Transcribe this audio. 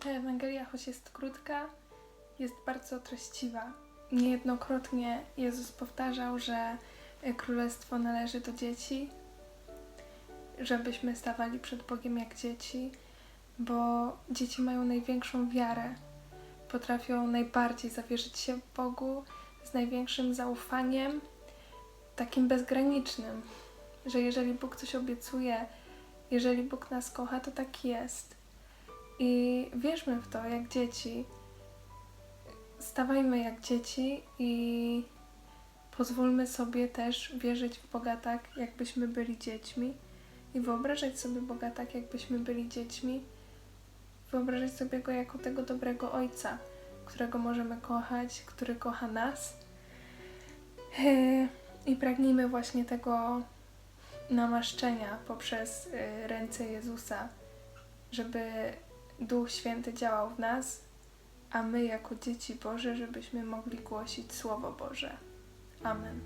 Ta Ewangelia, choć jest krótka, jest bardzo treściwa. Niejednokrotnie Jezus powtarzał, że e, królestwo należy do dzieci, żebyśmy stawali przed Bogiem jak dzieci, bo dzieci mają największą wiarę, potrafią najbardziej zawierzyć się Bogu z największym zaufaniem, takim bezgranicznym, że jeżeli Bóg coś obiecuje, jeżeli Bóg nas kocha, to tak jest. I wierzmy w to jak dzieci. Stawajmy jak dzieci i pozwólmy sobie też wierzyć w Boga tak, jakbyśmy byli dziećmi i wyobrażać sobie Boga tak, jakbyśmy byli dziećmi. Wyobrażać sobie Go jako tego dobrego Ojca, którego możemy kochać, który kocha nas. Yy, I pragnijmy właśnie tego namaszczenia poprzez y, ręce Jezusa, żeby Duch Święty działał w nas, a my jako dzieci Boże, żebyśmy mogli głosić Słowo Boże. Amen.